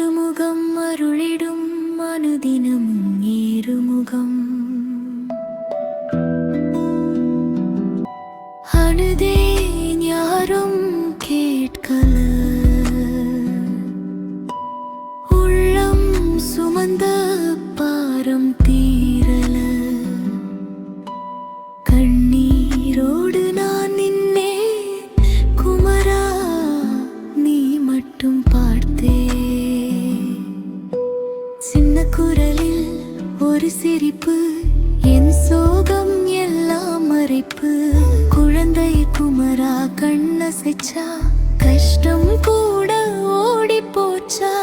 திருமுகம் அருளிடும் அனுதினமும் ஏறுமுகம் அனுதே யாரும் கேட்கல. சிரிப்பு என் சோகம் எல்லாம் மறைப்பு. குழந்தை குமரா கண்ணசைச்சா கஷ்டம் கூட ஓடி போச்சா.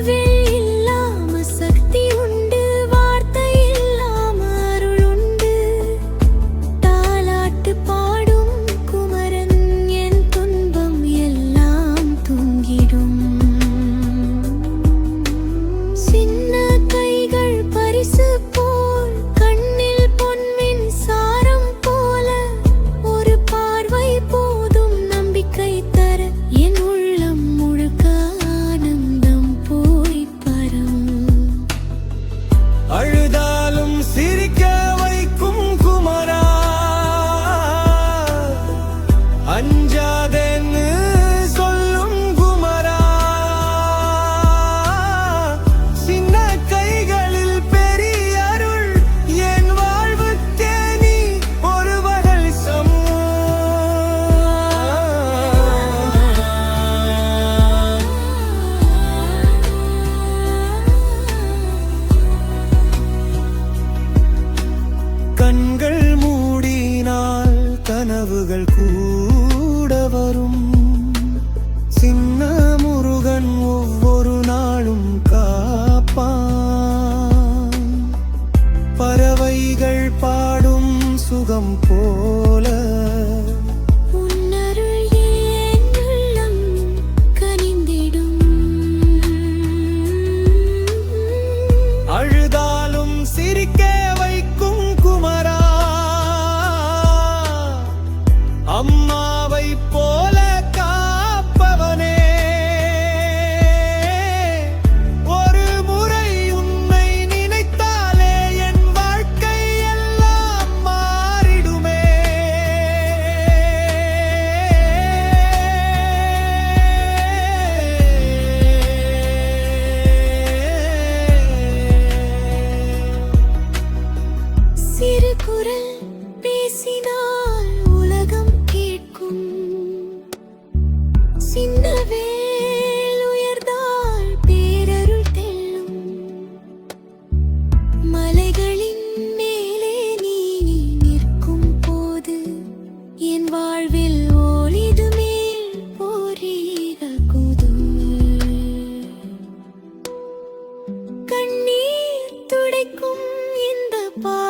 vie. அஞ்சாதேன் road. goodbye.